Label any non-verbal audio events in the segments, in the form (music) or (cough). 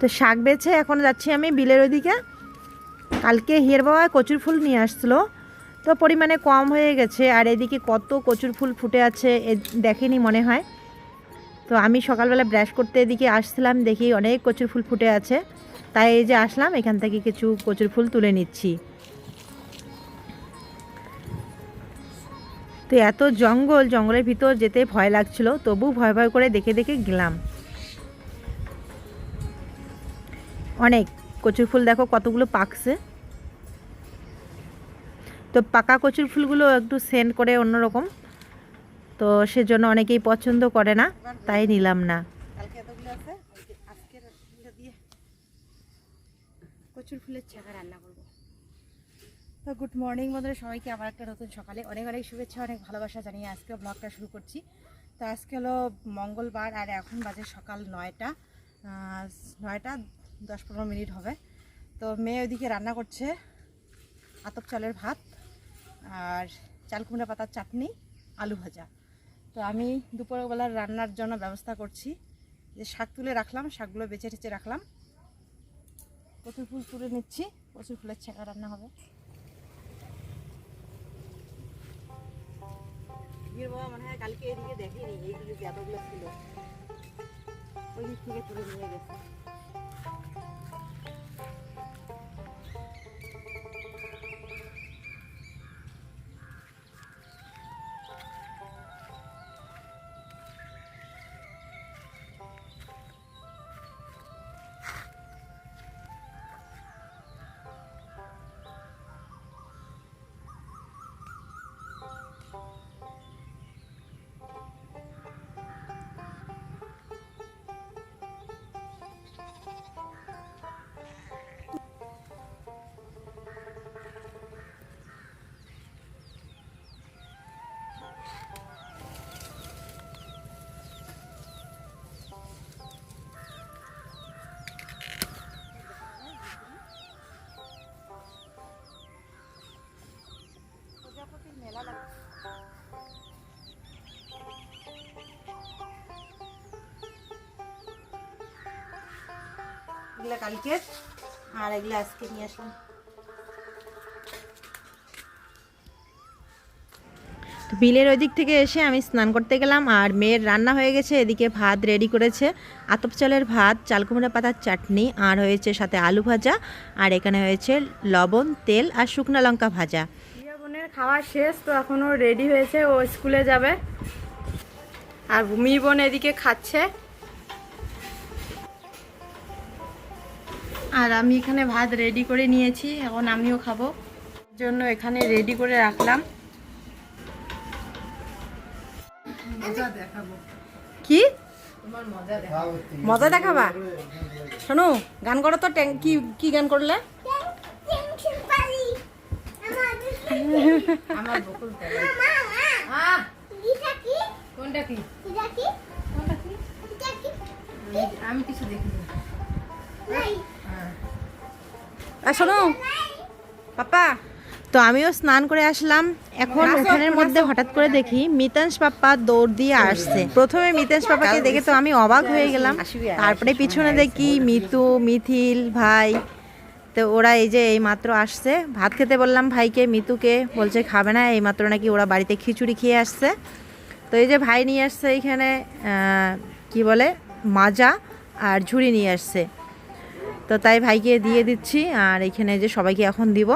তো শাক বেছে এখন যাচ্ছি আমি বিলের ওইদিকে। কালকে হিয়ের বাবা কচুর ফুল নিয়ে আসছিল। তো পরিমাণে কম হয়ে গেছে আর এদিকে কত কচুর ফুল ফুটে আছে এ দেখেনি মনে হয়। তো আমি সকালবেলা ব্রাশ করতে এদিকে আসছিলাম, দেখি অনেক কচুর ফুল ফুটে আছে। তাই এই যে আসলাম, এখান থেকে কিছু কচুর ফুল তুলে নিচ্ছি। তো এত জঙ্গল, জঙ্গলের ভিতর যেতে ভয় লাগছিল, তবু ভয় ভয় করে দেখে দেখে গেলাম। অনেক। কচুর ফুল দেখো কতগুলো পাকছে। তো পাকা কচুর ফুলগুলো একটু সেন্ড করে অন্যরকম। তো সেজন্য অনেকেই পছন্দ করে না, তাই নিলাম না। কচুর ফুলের ছাকা রান্না করব। তো গুড মর্নিং বন্ধুরা, সবাইকে আবার একটা নতুন সকালে অনেক অনেক শুভেচ্ছা, অনেক ভালোবাসা জানিয়ে আজকে ব্লগটা শুরু করছি। তো আজকে হলো মঙ্গলবার আর এখন বাজে সকাল নয়টা। নয়টা দশ পনেরো মিনিট হবে। তো মেয়ে ওইদিকে রান্না করছে আতপ চালের ভাত আর চাল কুমড়া পাতার চাটনি, আলু ভাজা। তো আমি দুপুরবেলার রান্নার জন্য ব্যবস্থা করছি। যে শাক তুলে রাখলাম, শাকগুলো বেছে টেচে রাখলাম। কচুর ফুল তুলে নিচ্ছি, কচুর ফুলের ছেঁকা রান্না হবে। কালকে এদিকে দেখেনি যে এতগুলো ছিল। ওই দিক থেকে তুলে নিয়ে গেছে। এগুলা কালকে। আর এগুলা আজকে নিয়ে আসলাম। তো বিলের ওই দিক থেকে এসে আমি স্নান করতে গেলাম আর মেয়ের রান্না হয়ে গেছে এদিকে ভাত রেডি করেছে। আতপ চালের ভাত চালকুমড়া পাতার চাটনি আর হয়েছে সাথে আলু ভাজা আর এখানে হয়েছে লবণ তেল আর শুকনো লঙ্কা ভাজা। বোনের খাওয়া শেষ তো এখনও রেডি হয়েছে ও স্কুলে যাবে। আর ভূমি বোন এদিকে খাচ্ছে। আর আমি এখানে ভাত রেডি করে নিয়েছি এখন আমিও খাব। জন্য এখানে রেডি করে রাখলাম। কি? মজা দেখাবা। শোনো গান করো তো ট্যাং- কি কি গান করলে? আমি কিছু দেখি শোনো। পাপা। তো আমিও স্নান করে আসলাম। এখন ওখানের মধ্যে হঠাৎ করে দেখি মিতাংশ পাপ্পা দৌড় দিয়ে আসছে। প্রথমে মিতাংশ পাপাকে দেখে তো আমি অবাক হয়ে গেলাম। তারপরে পিছনে দেখি মিতু মিথিল ভাই। তো ওরা এই যে এই মাত্র আসছে। ভাত খেতে বললাম ভাইকে মিতুকে। বলছে খাবে না এই মাত্র নাকি ওরা বাড়িতে খিচুড়ি খেয়ে আসছে। তো এই যে ভাই নিয়ে আসছে আহ, কি বলে মাজা আর ঝুড়ি নিয়ে আসছে। তো তাই ভাইকে দিয়ে দিচ্ছি আর এখানে যে সবাইকে এখন দিব।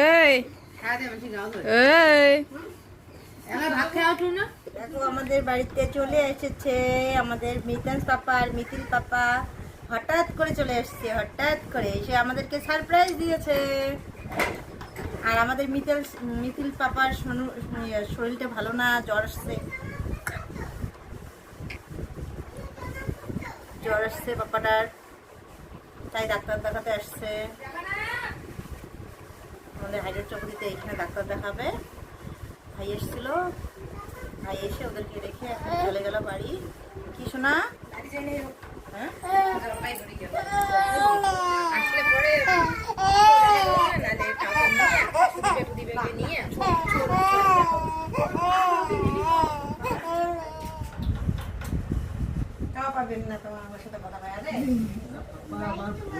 এই এই দেখো আমাদের বাড়িতে চলে এসেছে আমাদের মিতান্স পাপা আর মিতিল পাপা। হঠাৎ করে চলে এসেছে হঠাৎ করে এসে আমাদেরকে সারপ্রাইজ দিয়েছে। আর আমাদের মিতিল মিতিল পাপার ইয়ে, শরীরটা ভালো না জ্বর আসছে। জ্বর আসছে পাপাটার তাই ডাক্তার দেখাতে আসছে। আমাদের হাইড্রোট চৌধুরীতে এখানে ডাক্তার দেখাবে। ভাই এসেছিল। ভাই এসে ওদেরকে রেখে এখন চলে গেল বাড়ি। কি শোনা হ্যাঁ। পাবেন না তোমার আমার সাথে কথা বলা রে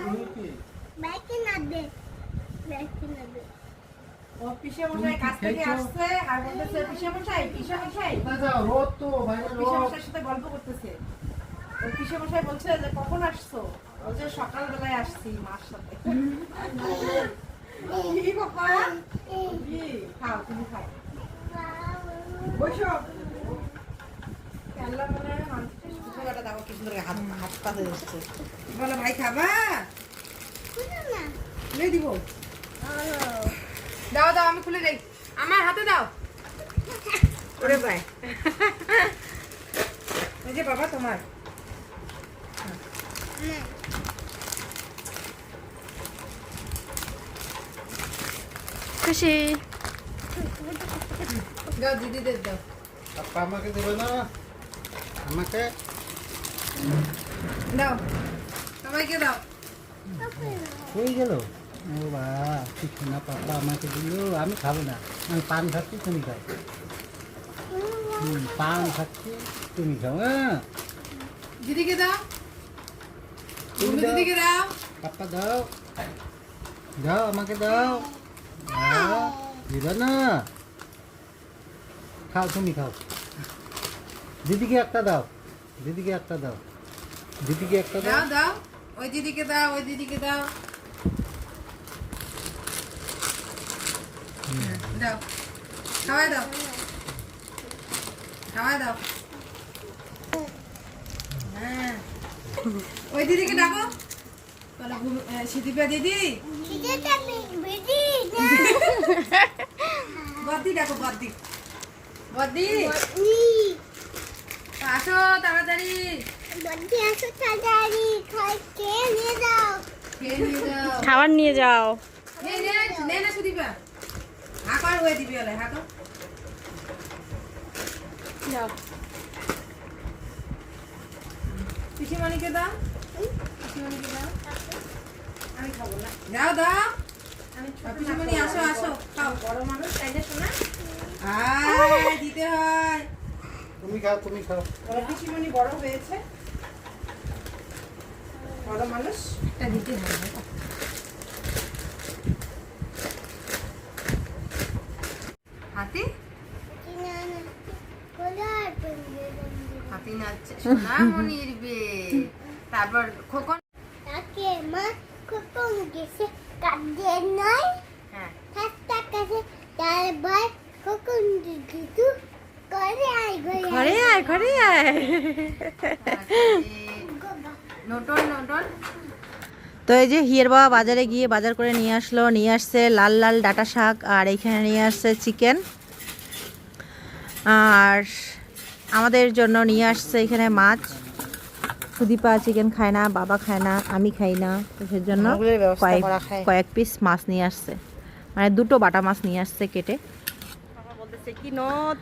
ও পিসে মশাই কাছ থেকে আসছে আর বলতেছে মশাই পিসে মশাই? রোদ তো মশাইয়ের সাথে গল্প করতেছে। মশাই বলছে যে কখন আসছো? বলছে সকালবেলায় আসছি মার সাথে। (laughs) কি বাবা কি? খাও তুমি খাও। বসো। আল্লাহ মনে সুযোগটা দাও কি সুন্দর হাত হাত বলো ভাই খাবা? দিব। দাও দাও আমি খুলে দেই। আমার হাতে দাও। ওরে ভাই। এই যে বাবা তোমার। খুশি। দাও দিদিদের দাও। আপা আমাকে দেবে না? আমাকে? দাও। সবাইকে দাও। হয়ে গেল? ও বা না আমাকে আমি খাব না পান পান তুমি খাও হ্যাঁ দিদিকে দাও দিদিকে দাও দাও দাও আমাকে দাও না খাও তুমি খাও দিদিকে একটা দাও দিদিকে একটা দাও দিদিকে একটা দাও দাও ওই দিদিকে দাও, ওই দিদিকে দাও। দাও। খাওয়াই দাও। খাওয়াই দাও। হ্যাঁ। ওই দিদিকে ডাকো। বলো ঘুম- দিদি। বদ্দি ডাকো বদ্দি। বদ্দি। আসো তাড়াতাড়ি। খেয়ে নিয়ে যাও। খাবার নিয়ে যাও। নে নে নে না সুদীপা। হাকার হয়ে দিবি ওলে হাকো। পিসিমণিকে দাও। পিসিমণিকে দাও। আমি খাব না। দাও। দাও পিসিমণি আসো আসো। খাও। বড় মানুষ তাই না শোনা আয় দিতে হয়। তুমি খাও তুমি খাও। বড় পিসিমণি বড় হয়েছে। বড় মানুষ। একটা দিতে হবে হাতি হাতি নাচছে সোনা মনির তারপর খোকন তাকে মা কুকুম গেছে কাঁদে নয় হ্যাঁ। হাতটা কাছে তারপর কুকুম কিছু করে আই ঘরে ঘরে আয় ঘরে আয়। নটন নটন তো এই যে হিয়ের বাবা বাজারে গিয়ে বাজার করে নিয়ে আসলো নিয়ে আসছে লাল লাল ডাটা শাক আর এইখানে নিয়ে আসছে চিকেন আর আমাদের জন্য নিয়ে আসছে এখানে মাছ। সুদীপা চিকেন খায় না বাবা খায় না আমি খাই না। তো সেজন্য কয়েক কয়েক পিস মাছ নিয়ে আসছে। মানে দুটো বাটা মাছ নিয়ে আসছে কেটে। বলতেছে কি নথ?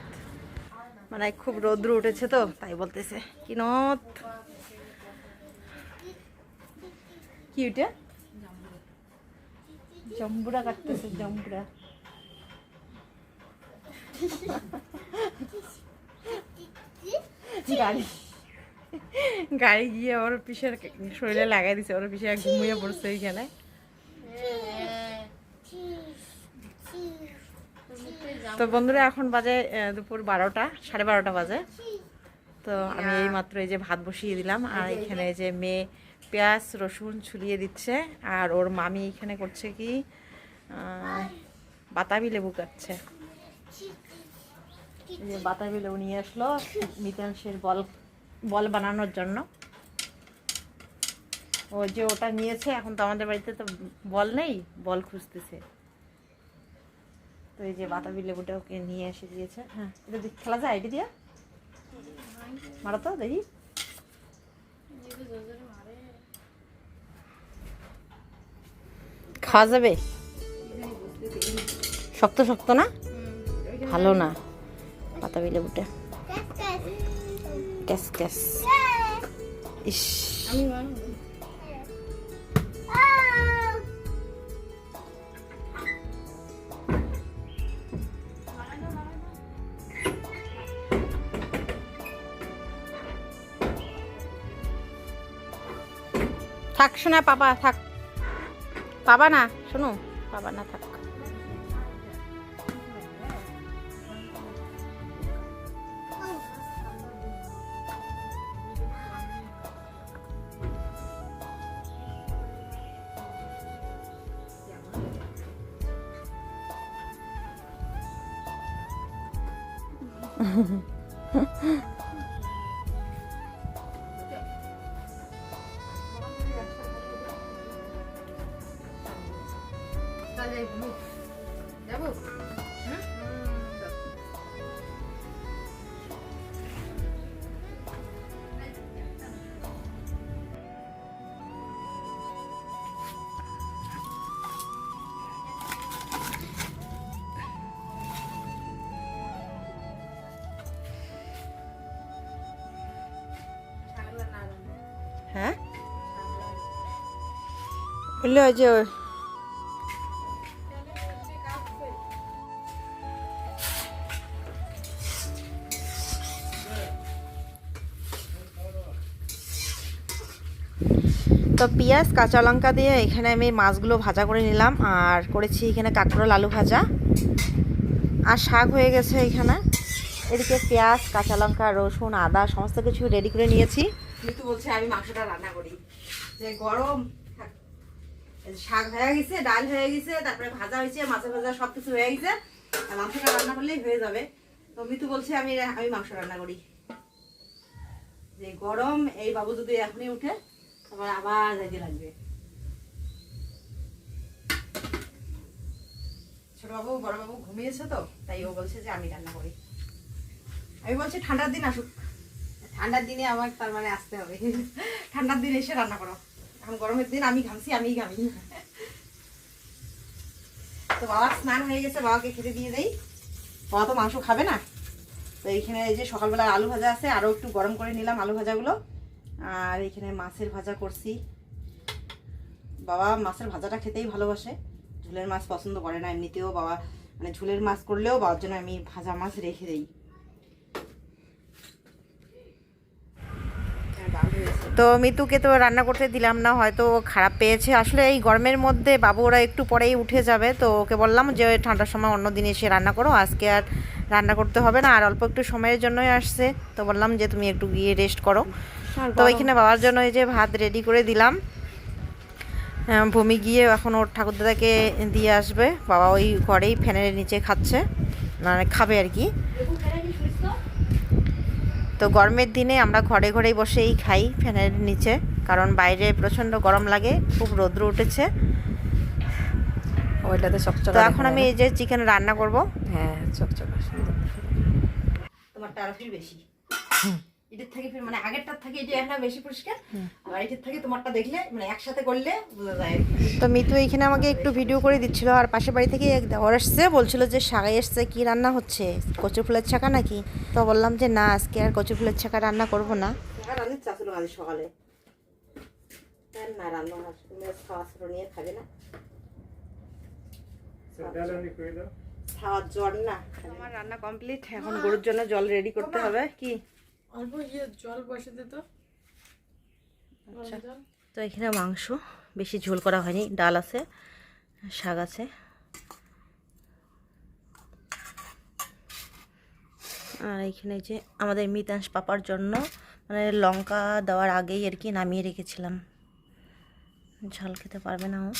মানে খুব রৌদ্র উঠেছে তো তাই বলতেছে কি নথ? কি ওটা জম্বুরা কাটতেছে জম্বুরা। গাড়ি। গাড়ি গিয়ে ওর পিসের শরীরে লাগাই দিছে ওর পিসে ঘুমিয়ে পড়ছে এইখানে। তো বন্ধুরা এখন বাজে দুপুর বারোটা সাড়ে বারোটা বাজে। তো আমি এই মাত্র এই যে ভাত বসিয়ে দিলাম আর এখানে যে মেয়ে পেঁয়াজ রসুন ছুলিয়ে দিচ্ছে আর ওর মামি এখানে করছে কি বাতাবি লেবু কাটছে। বাতাবি লেবু নিয়ে আসলো মিতাংশের বল বল বানানোর জন্য। ও যে ওটা নিয়েছে, এখন তো আমাদের বাড়িতে তো বল নেই, বল খুঁজতেছে। তো এই যে বাতাবি লেবুটা ওকে নিয়ে এসে দিয়েছে। হ্যাঁ এটা দিয়ে খেলা যায়, এটা দিয়ে? মারো তো, দেখি। খাওয়া যাবে? শক্ত শক্ত না? ভালো না। বাতাবি লেবুটা ক্যাস ক্যাস। ইস। থাক, শোনা, পাপা, থাক। পাবা না, শোনো। পাবা না, থাক। ওই যে তো পেঁয়াজ, কাঁচা লঙ্কা দিয়ে এখানে আমি মাছগুলো ভাজা করে নিলাম আর করেছি এখানে কাঁকরোল আলু ভাজা। আর শাক হয়ে গেছে এখানে। এদিকে পেঁয়াজ, কাঁচা লঙ্কা, রসুন, আদা, সমস্ত কিছু রেডি করে নিয়েছি। মিতু বলছে আমি মাংসটা রান্না করি। যে গরম শাক হয়ে গেছে, ডাল হয়ে গেছে, তারপরে ভাজা হয়েছে, মাছের ভাজা সব কিছু হয়ে গেছে। মাংসটা রান্না করলেই হয়ে যাবে। তো মিতু বলছে, আমি আমি মাংস রান্না করি। যে গরম, এই বাবু যদি এখনই উঠে, তারপর আবার যেতে লাগবে। ছোট বাবু, বড় বাবু ঘুমিয়েছে তো, তাই ও বলছে যে আমি রান্না করি। আমি বলছি, ঠান্ডার দিন আসুক। ঠান্ডার দিনে আমার তার মানে আসতে হবে। (laughs) ঠান্ডার দিন এসে রান্না করো। এখন গরমের দিন, আমি ঘামছি, আমিই ঘামি। তো বাবা স্নান হয়ে গেছে, বাবাকে খেতে দিয়ে দেই। বাবা তো মাংস খাবে না। তো এইখানে এই যে সকালবেলা আলু ভাজা আছে আরও একটু গরম করে নিলাম আলু ভাজাগুলো। আর এখানে মাছের ভাজা করছি। বাবা মাছের ভাজাটা খেতেই ভালোবাসে। ঝোলের মাছ পছন্দ করে না, এমনিতেও বাবা মানে ঝোলের মাছ করলেও বাবার জন্য আমি ভাজা মাছ রেখে দিই। তো মিতুকে তো রান্না করতে দিলাম না হয়তো খারাপ পেয়েছে। আসলে এই গরমের মধ্যে বাবু ওরা একটু পরেই উঠে যাবে তো ওকে বললাম যে ঠান্ডার সময় অন্য দিন এসে রান্না করো আজকে আর রান্না করতে হবে না আর অল্প একটু সময়ের জন্যই আসছে। তো বললাম যে তুমি একটু গিয়ে রেস্ট করো। তো ওইখানে বাবার জন্য এই যে ভাত রেডি করে দিলাম। ভূমি গিয়ে এখন ওর ঠাকুরদাদাকে দিয়ে আসবে বাবা ওই ঘরেই ফ্যানের নিচে খাচ্ছে মানে খাবে আর কি। তো গরমের দিনে আমরা ঘরে ঘরেই বসেই খাই ফ্যানের নিচে কারণ বাইরে প্রচণ্ড গরম লাগে খুব রোদ্র উঠেছে। ওইটাতে চকচক তো এখন আমি এই যে চিকেন রান্না করব। হ্যাঁ চকচকা সুন্দর তোমার আরও ফির বেশি। এটার থেকে মানে আগেরটার থেকে এটা একটা বেশি পরিষ্কার আর এটার থেকে তোমারটা দেখলে মানে একসাথে করলে বোঝা যায় তো মিতু এইখানে আমাকে একটু ভিডিও করে দিচ্ছিল আর পাশের বাড়ি থেকে এক দেওয়ার এসছে বলছিল যে শাকাই এসছে কি রান্না হচ্ছে? কচু ফুলের ছাকা নাকি? তো বললাম যে না আজকে আর কচু ফুলের ছাকা রান্না করব না। আজ সকালে। না রান্না খাওয়া নিয়ে খাবে না। খাওয়ার জল না। আমার রান্না কমপ্লিট এখন গরুর জন্য জল রেডি করতে হবে কি? অল্প ইয়ে জল বসে দিত আচ্ছা। তো এখানে মাংস বেশি ঝোল করা হয়নি ডাল আছে শাক আছে। আর এখানে যে আমাদের মিতাংশ পাপার জন্য মানে লঙ্কা দেওয়ার আগেই আর কি নামিয়ে রেখেছিলাম। ঝাল খেতে পারবে না ও।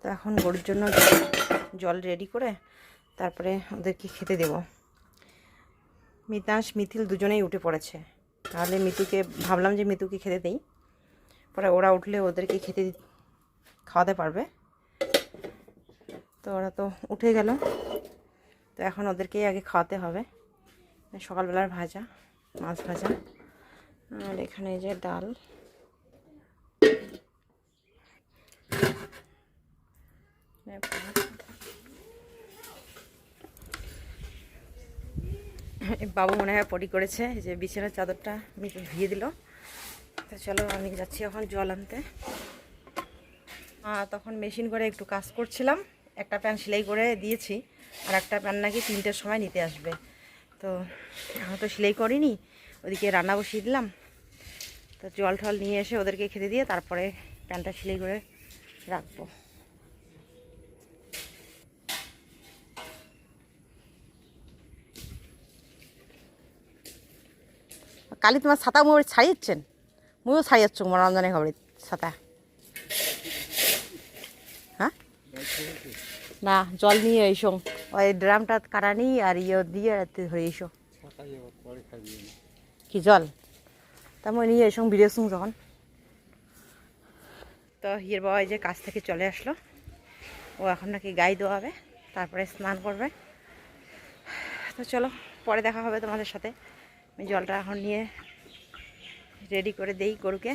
তো এখন গরুর জন্য জল রেডি করে তারপরে ওদেরকে খেতে দেবো। মিতাংশ, মিথিল দুজনেই উঠে পড়েছে। তাহলে মিতুকে ভাবলাম যে মিতুকে খেতে দেই। পরে ওরা উঠলে ওদেরকে খেতে খাওয়াতে পারবে। তো ওরা তো উঠে গেল। তো এখন ওদেরকেই আগে খাওয়াতে হবে। সকালবেলার ভাজা, মাছ ভাজা। আর এখানে যে ডাল। বাবু মনে হয় পটি করেছে যে বিছানার চাদরটা ধুয়ে দিল। তো চলো, আমি যাচ্ছি এখন জল আনতে। তখন মেশিন করে একটু কাজ করছিলাম, একটা প্যান্ট সেলাই করে দিয়েছি, আর একটা প্যান্ট নাকি তিনটের সময় নিতে আসবে। তো এখন তো সেলাই করিনি, ওদিকে রান্না বসিয়ে দিলাম। তো জল টল নিয়ে এসে ওদেরকে খেতে দিয়ে তারপরে প্যানটা সেলাই করে রাখব। কালি তোমার ছাতা মুখ ছাড়িয়েছেন? মুইও ছাড়িয়েছ তোমার রমজানের খবরে ছাতা। হ্যাঁ? না জল নিয়ে এসো। ওই ড্রামটা কাটা নিই আর ইয়ে দিয়ে ধরে এসো। কি জল? তা মই নিয়ে এসো শুন যখন। তো হিয়ের বাবা এই যে কাজ থেকে চলে আসলো। ও এখন নাকি গাই দোয়াবে তারপরে স্নান করবে। তো চলো পরে দেখা হবে তোমাদের সাথে। আমি জলটা এখন নিয়ে রেডি করে দেই গরুকে।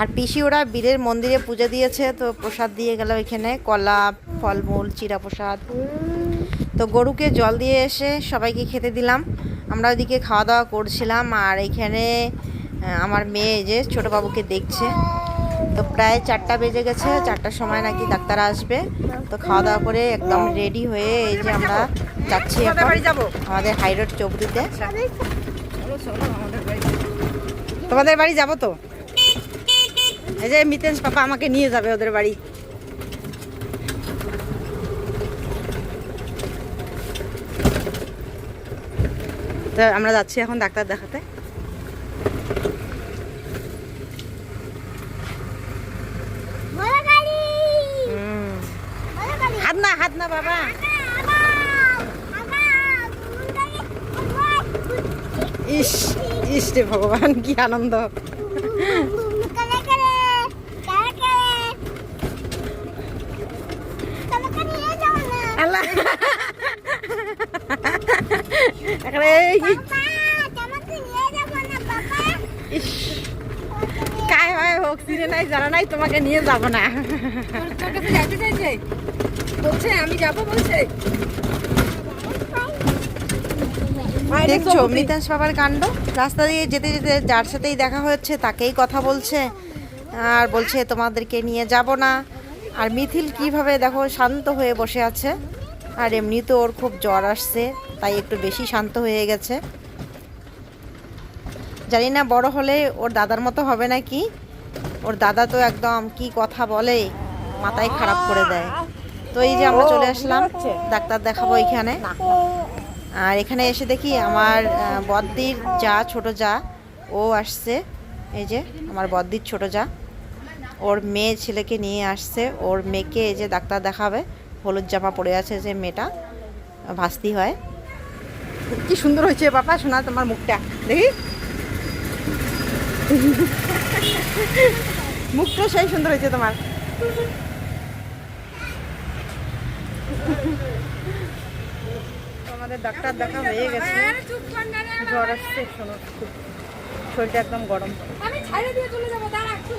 আর পিসি ওরা বীরের মন্দিরে পুজো দিয়েছে, তো প্রসাদ দিয়ে গেল এখানে, কলা, ফলমূল, চিরা প্রসাদ। তো গরুকে জল দিয়ে এসে সবাইকে খেতে দিলাম। আমরা ওইদিকে খাওয়া দাওয়া করছিলাম, আর এখানে আমার মেয়ে যে ছোটো বাবুকে দেখছে। তো প্রায় চারটা বেজে গেছে চারটার সময় নাকি ডাক্তার আসবে। তো খাওয়া দাওয়া করে একদম রেডি হয়ে এই যে আমরা যাচ্ছি আমাদের হাইরোড বাড়ি তোমাদের বাড়ি যাব তো? এই যে মিতেশ পাপা আমাকে নিয়ে যাবে ওদের বাড়ি। তো আমরা যাচ্ছি এখন ডাক্তার দেখাতে বড় গাড়ি হুম। বড় গাড়ি হাত না বাবা। ইস ইস রে ভগবান, কি আনন্দ। কায় হয় হোক, চিনে নাই, জানা নাই, তোমাকে নিয়ে যাব না। বলছে, আমি বলছে। দেখছ, মিতাংশ বাবার কাণ্ড? রাস্তা দিয়ে যেতে যেতে যার সাথেই দেখা হচ্ছে তাকেই কথা বলছে। আর বলছে, তোমাদেরকে নিয়ে যাব না। আর মিথিল কীভাবে দেখো, শান্ত হয়ে বসে আছে। আর এমনি তো ওর খুব জ্বর আসছে, তাই একটু বেশি শান্ত হয়ে গেছে। জানি না, বড় হলে ওর দাদার মতো হবে নাকি? ওর দাদা তো একদম কি কথা বলে, মাথায় খারাপ করে দেয়। তো এই যে আমরা চলে আসলাম। ডাক্তার দেখাবো এখানে। আর এখানে এসে দেখি আমার বদ্দির যা ছোট যা ও আসছে। এই যে আমার বদ্দির ছোট যা। ওর মেয়ে ছেলেকে নিয়ে আসছে। ওর মেয়েকে এই যে ডাক্তার দেখাবে। হলুদ জামা পরে আছে যে মেয়েটা। ভাস্তি হয়। কি সুন্দর হয়েছে বাবা শোনা তোমার মুখটা। দেখি। মুখটা সেই সুন্দর হয়েছে তোমার। আমাদের ডাক্তার দেখা হয়ে গেছে। জ্বর আসছে শোনো খুব শরীরটা একদম গরম। আমি ছাড়ে দিয়ে চলে যাব দাঁড়া একটু।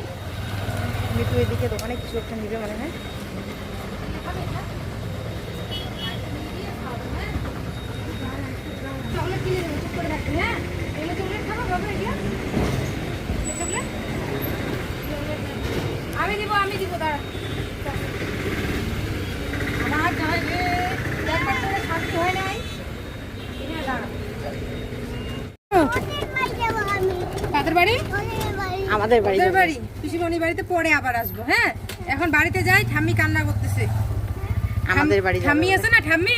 মিটু এদিকে দোকানে কিছু একটা নিবে মনে হয়। হ্যাঁ? আমি দিব আমি দিব দাঁড়া আমার জয় রে একবার তোরে শান্তি হয় নাই এনে দাঁড়া কাদের বাড়ি? আমাদের বাড়ি বাড়ি। পিসিমণি বাড়িতে পরে আবার আসব হ্যাঁ? এখন বাড়িতে যাই ঠাম্মি কান্না করতেছে। আমাদের বাড়ি ঠাম্মি আছে না ঠাম্মি?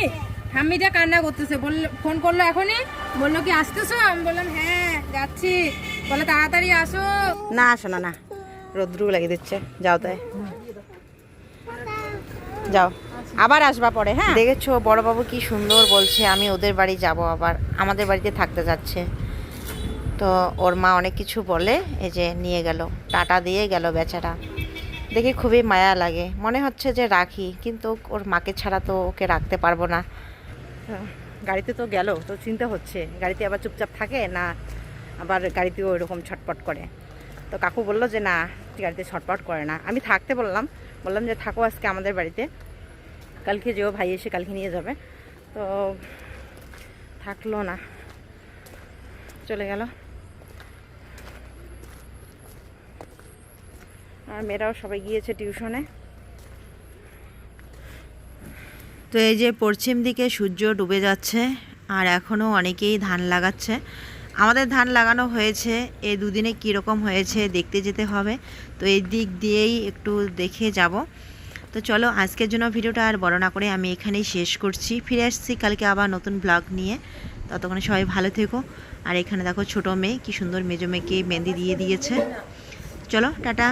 ঠাম্মিটা কান্না করতেছে। বলল ফোন করল এখনই। বলল কি আসতেছো? আমি বললাম হ্যাঁ যাচ্ছি। বলে তাড়াতাড়ি আসো। না শোনা না। রোদ্রু লাগিয়ে দিচ্ছে। যাও তাই। যাও। আবার আসবা পরে হ্যাঁ? দেখেছ বড়বাবু কি সুন্দর বলছে আমি ওদের বাড়ি যাব আবার আমাদের বাড়িতে থাকতে যাচ্ছে। তো ওর মা অনেক কিছু বলে এই যে নিয়ে গেল টাটা দিয়ে গেল বেচারা। দেখে খুবই মায়া লাগে মনে হচ্ছে যে রাখি কিন্তু ওর মাকে ছাড়া তো ওকে রাখতে পারব না। গাড়িতে তো গেল তো চিন্তা হচ্ছে গাড়িতে আবার চুপচাপ থাকে না আবার গাড়িতেও ওইরকম ছটপট করে? তো কাকু বলল যে না গাড়িতে ছটপট করে না। আমি থাকতে বললাম বললাম যে থাকো আজকে আমাদের বাড়িতে। কালকে যেও, ভাই এসে কালকে নিয়ে যাবে। তো থাকল না। চলে গেল। আর মেয়েরাও সবাই গিয়েছে টিউশনে। তো এই যে পশ্চিম দিকে সূর্য ডুবে যাচ্ছে, আর এখনও অনেকেই ধান লাগাচ্ছে। আমাদের ধান লাগানো হয়েছে এই দুদিনে কীরকম হয়েছে দেখতে যেতে হবে। তো এই দিক দিয়েই একটু দেখে যাব। তো চলো আজকের জন্য ভিডিওটা আর বড় না করে আমি এখানেই শেষ করছি। ফিরে আসছি কালকে আবার নতুন ব্লগ নিয়ে। ততক্ষণে সবাই ভালো থেকো। আর এখানে দেখো ছোটো মেয়ে, কি সুন্দর মেজো মেয়েকে মেহেন্দি দিয়ে দিয়েছে। চলো, টাটা।